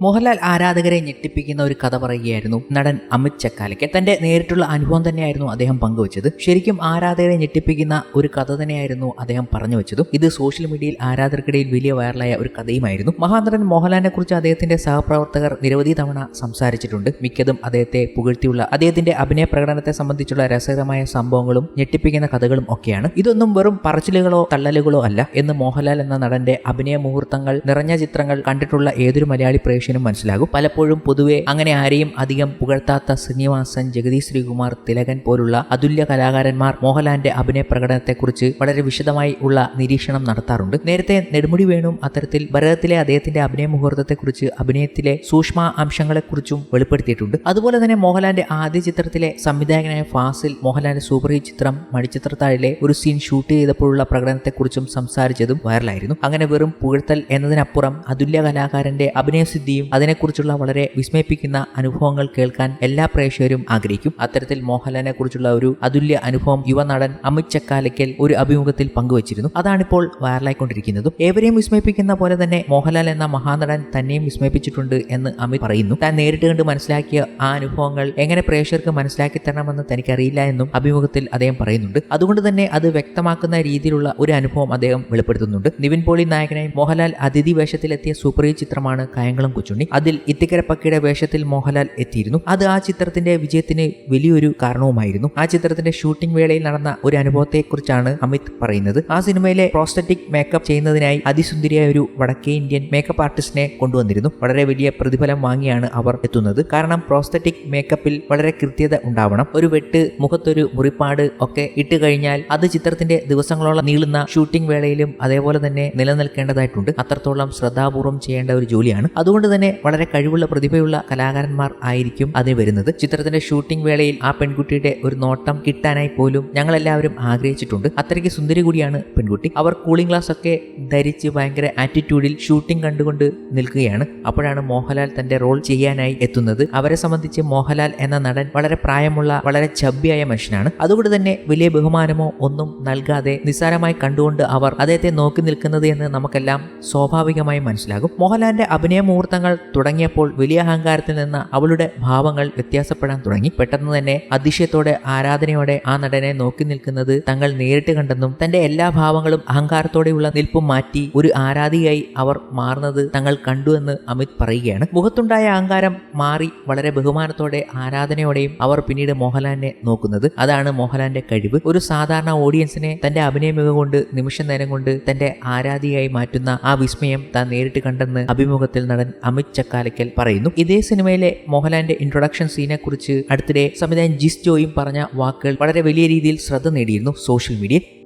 മോഹൻലാൽ ആരാധകരെ ഞെട്ടിപ്പിക്കുന്ന ഒരു കഥ പറയുകയായിരുന്നു നടൻ അമിത് ചക്കാലയ്ക്ക്. തന്റെ നേരിട്ടുള്ള അനുഭവം തന്നെയായിരുന്നു അദ്ദേഹം പങ്കുവച്ചത്. ശരിക്കും ആരാധകരെ ഞെട്ടിപ്പിക്കുന്ന ഒരു കഥ തന്നെയായിരുന്നു അദ്ദേഹം പറഞ്ഞു വെച്ചതും. ഇത് സോഷ്യൽ മീഡിയയിൽ ആരാധകർക്കിടയിൽ വലിയ വൈറലായ ഒരു കഥയുമായിരുന്നു. മഹാനടൻ മോഹൻലാലിനെ കുറിച്ച് അദ്ദേഹത്തിന്റെ സഹപ്രവർത്തകർ നിരവധി തവണ സംസാരിച്ചിട്ടുണ്ട്. മിക്കതും അദ്ദേഹത്തെ പുകഴ്ത്തിയുള്ള അദ്ദേഹത്തിന്റെ അഭിനയ പ്രകടനത്തെ സംബന്ധിച്ചുള്ള രസകരമായ സംഭവങ്ങളും ഞെട്ടിപ്പിക്കുന്ന കഥകളും ഒക്കെയാണ്. ഇതൊന്നും വെറും പറച്ചിലുകളോ തള്ളലുകളോ അല്ല എന്ന് മോഹൻലാൽ എന്ന നടന്റെ അഭിനയ മുഹൂർത്തങ്ങൾ നിറഞ്ഞ ചിത്രങ്ങൾ കണ്ടിട്ടുള്ള ഏതൊരു മലയാളി പ്രേക്ഷകനും മനസ്സിലാകും. പലപ്പോഴും പൊതുവെ അങ്ങനെ ആരെയും അധികം പുകഴ്ത്താത്ത ശ്രീനിവാസൻ ജഗതി ശ്രീകുമാർ തിലകൻ പോലുള്ള അതുല്യ കലാകാരന്മാർ മോഹൻലാലിന്റെ അഭിനയ പ്രകടനത്തെക്കുറിച്ച് വളരെ വിശദമായി ഉള്ള നിരീക്ഷണം നടത്താറുണ്ട്. നേരത്തെ നെടുമുടി വേണും അത്തരത്തിൽ ഭരതത്തിലെ അദ്ദേഹത്തിന്റെ അഭിനയ മുഹൂർത്തത്തെക്കുറിച്ച് അഭിനയത്തിലെ സൂക്ഷ്മ അംശങ്ങളെക്കുറിച്ചും വെളിപ്പെടുത്തിയിട്ടുണ്ട്. അതുപോലെ തന്നെ മോഹൻലാലിന്റെ ആദ്യ ചിത്രത്തിലെ സംവിധായകനായ ഫാസിൽ മോഹൻലാലിന്റെ സൂപ്പർ ഹിറ്റ് ചിത്രം മണിച്ചിത്രത്താഴിലെ ഒരു സീൻ ഷൂട്ട് ചെയ്തപ്പോഴുള്ള പ്രകടനത്തെക്കുറിച്ചും സംസാരിച്ചതും വൈറലായിരുന്നു. അങ്ങനെ വെറും പുകഴ്ത്തൽ എന്നതിനപ്പുറം അതുല്യ കലാകാരന്റെ അഭിനയസിദ്ധിയും അതിനെക്കുറിച്ചുള്ള വളരെ വിസ്മയിപ്പിക്കുന്ന അനുഭവങ്ങൾ കേൾക്കാൻ എല്ലാ പ്രേക്ഷകരും ആഗ്രഹിക്കും. അത്തരത്തിൽ മോഹൻലാലിനെ കുറിച്ചുള്ള ഒരു അതുല്യ അനുഭവം യുവനടൻ അമിത് ചക്കാലയ്ക്കൽ ഒരു അഭിമുഖത്തിൽ പങ്കുവച്ചിരുന്നു. അതാണിപ്പോൾ വൈറലായിക്കൊണ്ടിരിക്കുന്നതും. ഏവരെയും വിസ്മയിപ്പിക്കുന്ന പോലെ തന്നെ മോഹൻലാൽ എന്ന മഹാനടൻ തന്നെയും വിസ്മയിപ്പിച്ചിട്ടുണ്ട് എന്ന് അമിത് പറയുന്നു. താൻ നേരിട്ട് കണ്ട് മനസ്സിലാക്കിയ ആ അനുഭവങ്ങൾ എങ്ങനെ പ്രേക്ഷകർക്ക് മനസ്സിലാക്കി തരണമെന്ന് തനിക്കറിയില്ല എന്നും അഭിമുഖത്തിൽ അദ്ദേഹം പറയുന്നുണ്ട്. അതുകൊണ്ട് തന്നെ അത് വ്യക്തമാക്കുന്ന രീതിയിലുള്ള ഒരു അനുഭവം അദ്ദേഹം വെളിപ്പെടുത്തുന്നുണ്ട്. നിവിൻ പോളി നായകനായി മോഹൻലാൽ അതിഥി വേഷത്തിലെത്തിയ സൂപ്പർ ചിത്രമാണ് കായംകുളം കൊച്ചുണ്ണി അതിൽ ഇത്തിക്കര പക്കിയുടെ വേഷത്തിൽ മോഹൻലാൽ എത്തിയിരുന്നു. അത് ആ ചിത്രത്തിന്റെ വിജയത്തിന് വലിയൊരു കാരണവുമായിരുന്നു. ആ ചിത്രത്തിന്റെ ഷൂട്ടിംഗ് വേളയിൽ നടന്ന ഒരു അനുഭവത്തെക്കുറിച്ചാണ് അമിത് പറയുന്നത്. ആ സിനിമയിലെ പ്രോസ്റ്ററ്റിക് മേക്കപ്പ് ചെയ്യുന്നതിനായി അതിസുന്ദരിയായ ഒരു വടക്കേ ഇന്ത്യൻ മേക്കപ്പ് ആർട്ടിസ്റ്റിനെ കൊണ്ടുവന്നിരുന്നു. വളരെ വലിയ പ്രതിഫലം വാങ്ങിയാണ് അവർ എത്തുന്നത്. കാരണം പ്രോസ്തറ്റിക് മേക്കപ്പിൽ വളരെ കൃത്യത ഉണ്ടാവണം. ഒരു വെട്ട് മുഖത്തൊരു മുറിപ്പാട് ഒക്കെ ഇട്ട് കഴിഞ്ഞാൽ അത് ചിത്രത്തിന്റെ ദിവസങ്ങളോളം നീളുന്ന ഷൂട്ടിംഗ് വേളയിലും അതേപോലെ തന്നെ നിലനിൽക്കേണ്ടതായിട്ടുണ്ട്. അത്രത്തോളം ശ്രദ്ധാപൂർവം ചെയ്യേണ്ട ഒരു ജോലിയാണ്. അതുകൊണ്ട് തന്നെ വളരെ കഴിവുള്ള പ്രതിഭയുള്ള കലാകാരന്മാർ ആയിരിക്കും അതിന് വരുന്നത്. ചിത്രത്തിന്റെ ഷൂട്ടിംഗ് വേളയിൽ ആ പെൺകുട്ടിയുടെ ഒരു നോട്ടം കിട്ടാനായി പോലും ഞങ്ങളെല്ലാവരും ആഗ്രഹിച്ചിട്ടുണ്ട്. അത്രയ്ക്ക് സുന്ദരി കൂടിയാണ് പെൺകുട്ടി. അവർ കൂളിംഗ് ഗ്ലാസ് ഒക്കെ ധരിച്ച് ഭയങ്കര ആറ്റിറ്റ്യൂഡിൽ ഷൂട്ടിംഗ് കണ്ടുകൊണ്ട് നിൽക്കുകയാണ്. അപ്പോഴാണ് മോഹൻലാൽ തന്റെ റോൾ ചെയ്യാനായി എത്തുന്നത്. അവരെ സംബന്ധിച്ച് മോഹൻലാൽ എന്ന നടൻ വളരെ പ്രായമുള്ള വളരെ ചബ്ബിയായ മനുഷ്യനാണ്. അതുകൊണ്ട് തന്നെ വലിയ ബഹുമാനമോ ഒന്നും നൽകാതെ നിസ്സാരമായി കണ്ടുകൊണ്ട് അവർ അദ്ദേഹത്തെ നോക്കി നിൽക്കുന്നത് എന്ന് നമുക്കെല്ലാം സ്വാഭാവികമായി മനസ്സിലാകും. മോഹൻലാലിന്റെ അഭിനയ മുഹൂർത്തങ്ങൾ തുടങ്ങിയപ്പോൾ വലിയ അഹങ്കാരത്തിൽ നിന്ന് അവളുടെ ഭാവങ്ങൾ വ്യത്യാസപ്പെടാൻ തുടങ്ങി. പെട്ടെന്ന് തന്നെ അതിശയത്തോടെ ആരാധനയോടെ ആ നടനെ നോക്കി നിൽക്കുന്നത് തങ്ങൾ നേരിട്ട് കണ്ടെന്നും തന്റെ എല്ലാ ഭാവങ്ങളും അഹങ്കാരത്തോടെയുള്ള നിൽപ്പും മാറ്റി ഒരു ആരാധികയായി അവർ മാറുന്നത് തങ്ങൾ കണ്ടുവെന്ന് അമിത് പറയുകയാണ്. മുഖത്തുണ്ടായ അഹങ്കാരം മാറി വളരെ ബഹുമാനത്തോടെ ആരാധനയോടെയും അവർ പിന്നീട് മോഹൻലാലിനെ നോക്കുന്നത്. അതാണ് മോഹൻലാലിന്റെ കഴിവ്. ഒരു സാധാരണ ഓഡിയൻസിനെ തന്റെ അഭിനയ മികവ് കൊണ്ട് നിമിഷ നേരം കൊണ്ട് തന്റെ ആരാധികയായി മാറ്റുന്ന ആ വിസ്മയം താൻ നേരിട്ട് കണ്ടെന്ന് അഭിമുഖത്തിൽ നടൻ അമിത് ചക്കാലയ്ക്കൽ പറയുന്നു. ഇതേ സിനിമയിലെ മോഹൻലാലിന്റെ ഇൻട്രൊഡക്ഷൻ സീനെ കുറിച്ച് അടുത്തിടെ സംവിധായകൻ ജിസ് ജോയും പറഞ്ഞ വാക്കുകൾ വളരെ വലിയ രീതിയിൽ ശ്രദ്ധ നേടിയിരുന്നു. സോഷ്യൽ മീഡിയയിൽ